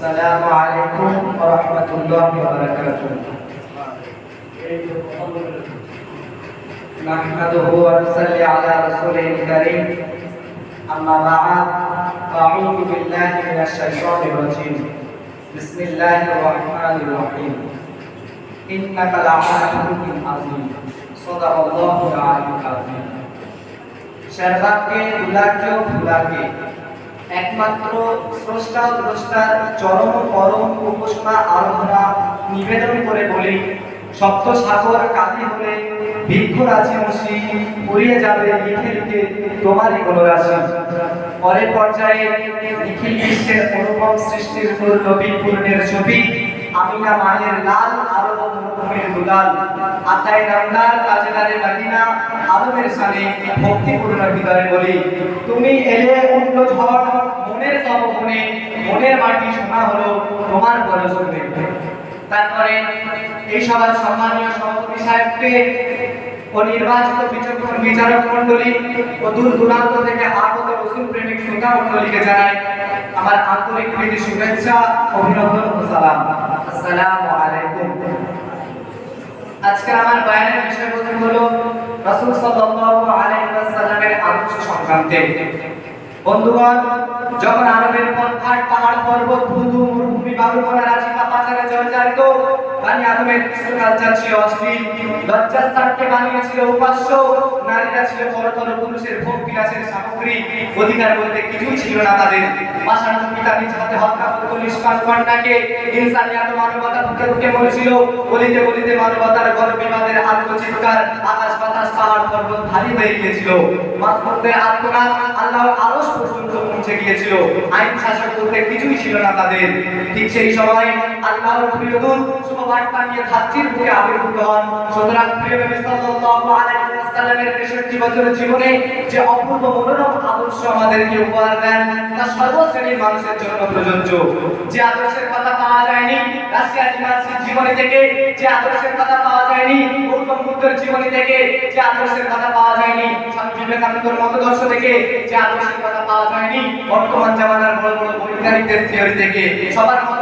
السلام عليكم ورحمة الله وبركاته. نحمده ونصلي على رسوله الكريم. أما بعد أعوذ بالله من الشيطان الرجيم. بسم الله الرحمن الرحيم. إنك لعلى خلق عظيم. صدق الله العلي العظيم. شرفك بلاك بلاك একমাত্র স্রষ্টা, দ্রষ্টার চরম, পরম উপাসনা আরাধনা নিবেদন করে বলি সপ্ত সাগর কাঁদি হলে বৃক্ষ রাশি মসি উড়িয়ে যাবে লিখে লিখে তোমারই কোনো রাশি পরের পর্যায়ে নিখিল বিশ্বের অনুপম সৃষ্টির নবী পূর্ণের ছবি, আমিনা মায়ের লাল আরব মরুভূমির দুলাল আতায় নামদার কাজেদারে মদিনা আলমের সানে ভক্তিপূর্ণ হৃদয়ে বলি, তুমি এলে উল্ল ঝড় হলো তোমার বরজন দেখতে তারপরে এই সবার সম্মানীয় সভাপতি সাহেবকে ও নির্বাচিত বিচক্ষণ বিচারক মন্ডলী ও দূর দূরান্ত থেকে আগত রসুল প্রেমিক শ্রোতা মন্ডলীকে জানাই আমার আন্তরিক প্রীতি, শুভেচ্ছা, অভিনন্দন ও সালাম। আসসালামু আলাইকুম। আজকে আমার বয়ানের বিষয়বস্তু হলো রাসূল সাল্লাল্লাহু আলাইহি ওয়াসাল্লামের আদর্শ সংক্রান্তে। বন্ধুগণ যখন আরবের পন্থার পাহাড় পর্বত ভূমি মরুভূমি করার রাজিকা পাচারে জর্জরিত বানি আদমের কৃষ্ণকালচার ছিল অশ্লীল লজ্জাস্থানকে বানিয়েছিল উপাস্য। নারীরা ছিল পরতর পুরুষের ভোগ বিলাসের সামগ্রী। অধিকার বলতে কিছুই ছিল না তাদের। পাষাণ পিতা নিজ হাতে হত্যা করতো নিষ্পাপ কন্যাকে। ইনসানিয়াত মানবতা বুকে বুকে মরেছিল বলিতে বলিতে মানবতার গর্ব বিবাদের আত্মচিৎকার, আকাশ বাতাস পাহাড় পর্বত ভারী হয়ে গিয়েছিল। মাসফুরদের আত্মনাদ, আল্লাহর আরশ পৌঁছে গিয়েছিল। আইন শাসক বলতে কিছুই ছিল না তাদের। ঠিক সেই সময় আল্লাহর প্রিয় দূত শুভবার্তা নিয়ে ধাত্রীর বুকে আবির্ভূত হন। সুতরাং প্রিয় নবী সাল্লাল্লাহু আলাইহি ওয়াসাল্লামের 63 বছরের জীবনে যে অপূর্ব মনোরম আদর্শ আমাদেরকে উপহার দেন, তা সর্বশ্রেণীর মানুষের জন্য প্রযোজ্য। যে আদর্শের কথা পাওয়া যায়নি রাশিয়া জিমাসির জীবনী থেকে যে আদর্শের কথা পাওয়া যায়নি গৌতম বুদ্ধের জীবনী থেকে যে আদর্শের কথা পাওয়া যায়নি, স্বামী বিবেকানন্দের মতদর্শ থেকে যে আদর্শের কথা পাওয়া যায়নি, বর্তমান জামানার বড় বড় বৈজ্ঞানিকদের থিওরি থেকে, সবার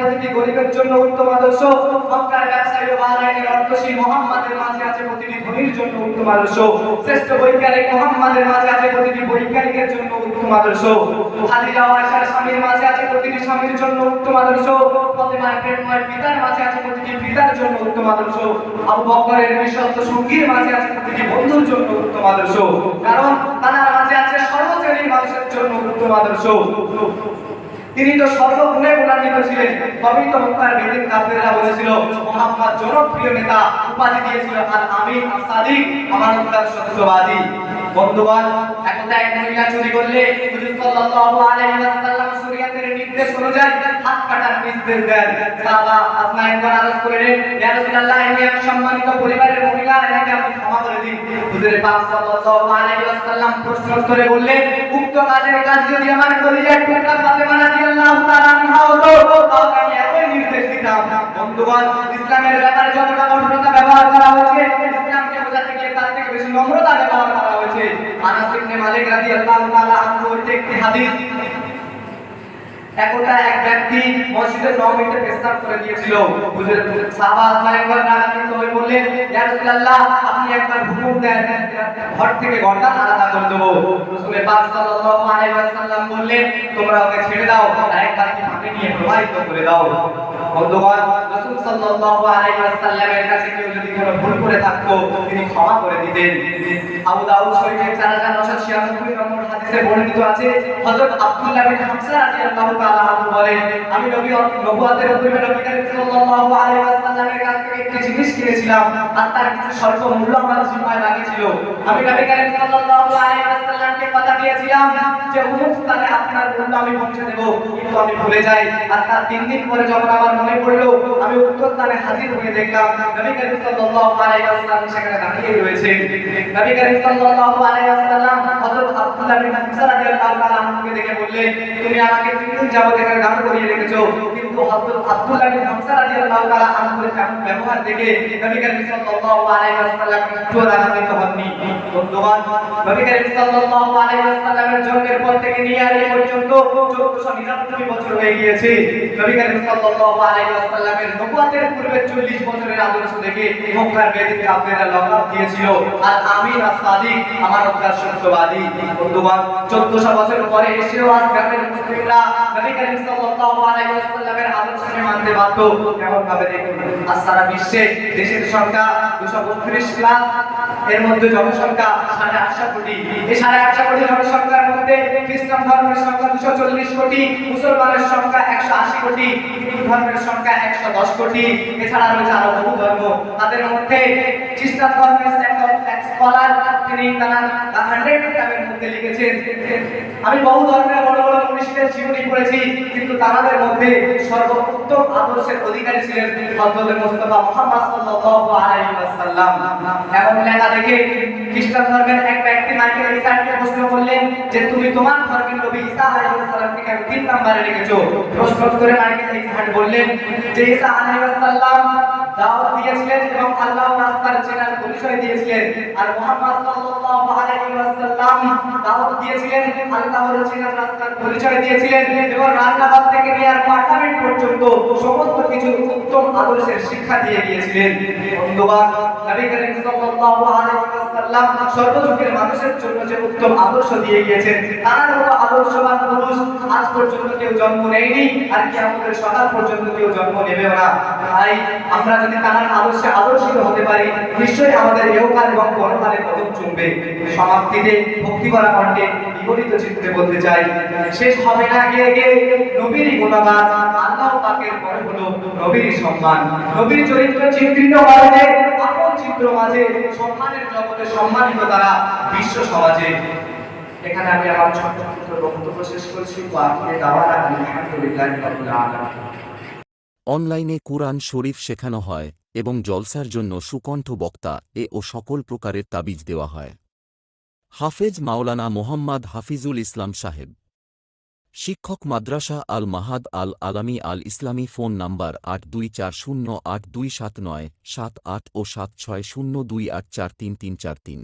প্রতিটি গরিবের জন্য উত্তম আদর্শ। মাঝে আছে প্রতিটি ধনীর জন্য উত্তম আদর্শ। শ্রেষ্ঠ বৈজ্ঞানিক মুহাম্মাদের মাঝে আছে প্রতিটি বৈজ্ঞানিকের জন্য উত্তম আদর্শ। খাদিজা ও আয়েশার স্বামীর মাঝে আছে প্রতিটি স্বামীর জন্য উত্তম আদর্শ ফাতেমার প্রেমময় পিতার মাঝে আছে প্রতিটি পিতার জন্য উত্তম আদর্শ আবু বকরের বিশ্বস্ত সঙ্গীর মাঝে আছে প্রতিটি বন্ধুর জন্য উত্তম আদর্শ কারণ তার মাঝে আছে সর্বশ্রেণীর মানুষের জন্য উত্তম আদর্শ তিনি তো সর্বগুণে গুণান্বিত ছিলেন। তবেই তো মক্কার বেদিন কাফেররা বলেছিল, মুহাম্মদ জনপ্রিয় নেতা উপাধি দিয়েছিল আর আর সাদিক, আমানতদার সত্যবাদী। বন্ধুগণ এক মহিলা চুরি করলে হুজুর সাল্লাল্লাহু আলাইহি ওয়াসাল্লাম শরীয়তের নির্দেশ অনুযায়ী হাত কাটার নির্দেশ দেন। সাহাবা একবার আরজ করলেন, ইয়া রাসূলুল্লাহ ইনি এক সম্মানিত পরিবারের মহিলা ক্ষমা করে দিন। হুজুরে পাক সাল্লাল্লাহু আলাইহি ওয়াসাল্লাম প্রশ্ন করে বললেন, উক্ত কাজের কাজ যদি আমার টুকরা ফাতেমা রাদিয়াল্লাহু তাআলা আনহা আমি একই নির্দেশ দিতাম। বন্ধুগণ, ইসলামের ব্যাপারে যতটা কঠোরতা ব্যবহার করা হয়েছে, ইসলামকে বোঝাতে গিয়ে তার থেকে বেশি নম্রতা আনাস ইবনে মালিক রাদিয়াল্লাহু তাআলা আনহু হইতে একটি হাদিস এক ব্যক্তি পেশাব করে দিয়েছিল। সাহাবা বললেন, ইয়া রাসূলুল্লাহ, আপনি একবার হুকুম দেন, ঘর থেকে ঘরটা আলাদা করে দেবো। পাক সাল্লাল্লাহু আলাইহি ওয়াসাল্লাম বললেন, তোমরা ওকে ছেড়ে দাও নিয়ে প্রবাহিত করে দাও। বন্ধুগণ, রাসূল সাল্লাল্লাহু আলাইহি ওয়াসাল্লামের কাছে কেউ যদি কোনো ভুল করে থাকতো, তিনি ক্ষমা করে দিতেন। আবু দাউদ শরীফের 4996 নম্বর হাদিসে বর্ণিত আছে, হযরত আব্দুল্লাহ বিন হামসা রাদিয়াল্লাহু তাআলা বলেন, আমি নবী নবুয়তের পূর্বে নবী করিম সাল্লাল্লাহু আলাইহি ওয়াসাল্লামের কাছ থেকে একটি জিনিস কিনেছিলাম, আর তার কিছু স্বল্প মূল্য আমার জিম্মায় লাগিয়েছিল। আমি নবী করিম সাল্লাল্লাহু আলাইহি ওয়াসাল্লামকে কথা দিয়েছিলাম যে, অমুক স্থানে আপনার মূল্য আমি পৌঁছে দেব, কিন্তু আমি ভুলে যাই। আর তার তিন দিন পরে যখন আমার মনে পড়ল, আমি উক্ত স্থানে হাজির হয়ে দেখলাম, নবী করিম সাল্লাল্লাহু আলাইহি ওয়াসাল্লাম সেখানে দাঁড়িয়ে রয়েছেন। নবী করিম সাল্লাল্লাহু আলাইহি ওয়াসাল্লাম হযরত আব্দুল্লাহ বিন হামজা রাদিয়াল্লাহু তাআলা দেখে বললেন, তুমি আমাকে তিন যাবত এখানে দাঁড় করিয়ে রেখেছো, কিন্তু হযরত তাআলা ব্যবহার নবী করিম সাল্লাল্লাহু আলাইহি ওয়াসাল্লাম বন্ধুগণ, নবী করিম সাল্লাল্লাহু আলাইহি ওয়াসাল্লামের জন্মের পর থেকে পর্যন্ত 1499 বছর হয়ে গিয়েছে। নবী করিম সাল্লাল্লাহু আলাইহি ওয়াসাল্লামের নবুয়তের পূর্বে 40 বছরের আদর্শ দেখে মক্কার বেদিতে আপনারা দিয়েছিল। আর আর সাদিক আমার অধ্যার সত্যবাদী বন্ধুগণ 1400 বছর পরে এসেও আজ গ্রামের মুসলিমরা। সংখ্যা 232 প্লাস এর মধ্যে জনসংখ্যা সাড়ে আটশো কোটি। এই সাড়ে আটশো কোটি জনসংখ্যার মধ্যে খ্রিস্টান ধর্মের সংখ্যা দুশো চল্লিশ কোটি, মুসলমানের সংখ্যা একশো দশ কোটি। এছাড়া বহু ধর্ম। তাদের মধ্যে খ্রিস্টান ধর্মের মধ্যে আমি বহু ধর্মের বড় বড় মনীষীদের জীবনী পড়েছি, কিন্তু তাদের মধ্যে সর্বোত্তম আদর্শের অধিকারী ছিলেন হযরত মুস্তাফা মুহাম্মদ সাল্লাল্লাহু আলাইহি ওয়াসাল্লাম। এমন লেখা দেখে খ্রিস্টান ধর্মের এক ব্যক্তি মাইকেল ইসাকে প্রশ্ন করলেন যে, তুমি তোমার ধর্মের নবী ঈসা আলাইহিস সালামকে কেন তিন নম্বরে রেখেছো? প্রশ্ন করে মাইকেল ইসাক বললেন যে, ঈসা আলাইহিস সালাম দাওয়াত দিয়েছিলেন এবং আল্লাহর রাস্তার চেনার পরিচয় দিয়েছিলেন। আর মুহাম্মদ সাল্লাল্লাহু আলাইহি ওয়াসাল্লাম দাওয়াত দিয়েছিলেন, আল্লাহর চেনার রাস্তার পরিচয় দিয়েছিলেন এবং রান্নাঘর থেকে নিয়ে আর পার্লামেন্ট পর্যন্ত সমস্ত কিছু উত্তম আদর্শের শিক্ষা দিয়ে গিয়েছিলেন বন্ধুগণ, নবী করিম সাল্লাল্লাহু আলাইহি ওয়াসাল্লাম সর্বযুগের মানুষের জন্য যে উত্তম আদর্শ দিয়ে গিয়েছেন তার মতো আদর্শবান পুরুষ আজ পর্যন্ত কেউ জন্ম নেয়নি আর কিয়ামতের সকাল পর্যন্ত কেউ জন্ম নেবেও না। তাই আমরা যদি তার আদর্শে আদর্শিত হতে পারি, নিশ্চয়ই আমাদের ইহকাল এবং পরকালে কদম চুমবে। সমাপ্তিতে ভক্তি করা কণ্ঠে বিপরীত চিত্রে বলতে চাই, শেষ হবে না গিয়ে গিয়ে নবীর গুণগান আল্লাহ পাকের পরে হলো নবীর সম্মান। নবীর চরিত্র চিত্রিত কারণে আপন চিত্র মাঝে সম্মানের জগতে সম্মানিত তারা বিশ্ব সমাজে। এখানে আমি আমার ছোট্ট ছোট্ট বক্তব্য শেষ করছি। অনলাইনে কুরআন শরীফ শেখানো হয় এবং জলসার জন্য সুকণ্ঠ বক্তা এ ও সকল প্রকারের তাবিজ দেওয়া হয়। হাফেজ মাওলানা মোহাম্মদ হাফিজুল ইসলাম সাহেব শিক্ষক মাদ্রাসা আল মাহাদ আল আলামী আল ইসলামী ফোন নাম্বার আট দুই চার শূন্য আট দুই সাত নয় সাত আট ও সাত ছয় শূন্য দুই আট চার তিন তিন চার তিন।